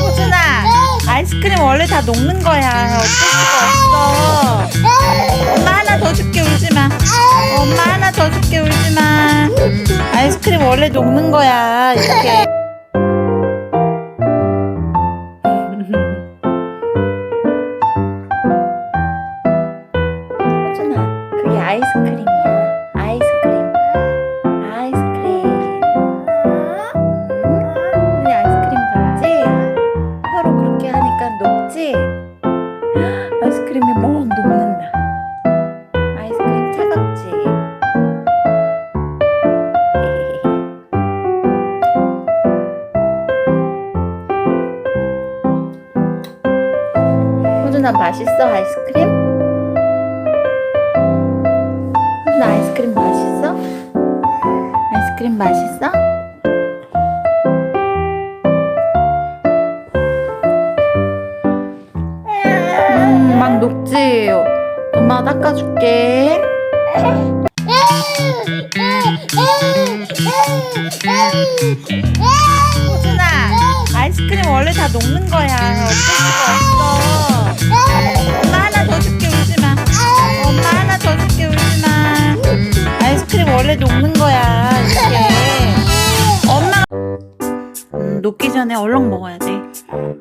호준아 아이스크림 원래 다 녹는 거야. 어쩔 수가 없어. 엄마 하나 더 줄게 울지마. 엄마 하나 더 줄게 울지마. 아이스크림 원래 녹는 거야 이렇게. 호준아 그게 아이스크림 녹지? 아이스크림이 막 녹는다 아이스크림 차갑지? 호준아 맛있어 아이스크림? 호준아 아이스크림 맛있어? 아이스크림 맛있어? 음, 막 녹지? 엄마가 닦아줄게. 호준아, 아이스크림 원래 다 녹는 거야. 어쩔 수가 없어. 엄마 하나 더 줄게, 울지 마. 엄마 하나 더 줄게, 울지 마. 아이스크림 원래 녹는 거야. 이렇게. 엄마. 음, 녹기 전에 얼른 먹어야 돼. 음.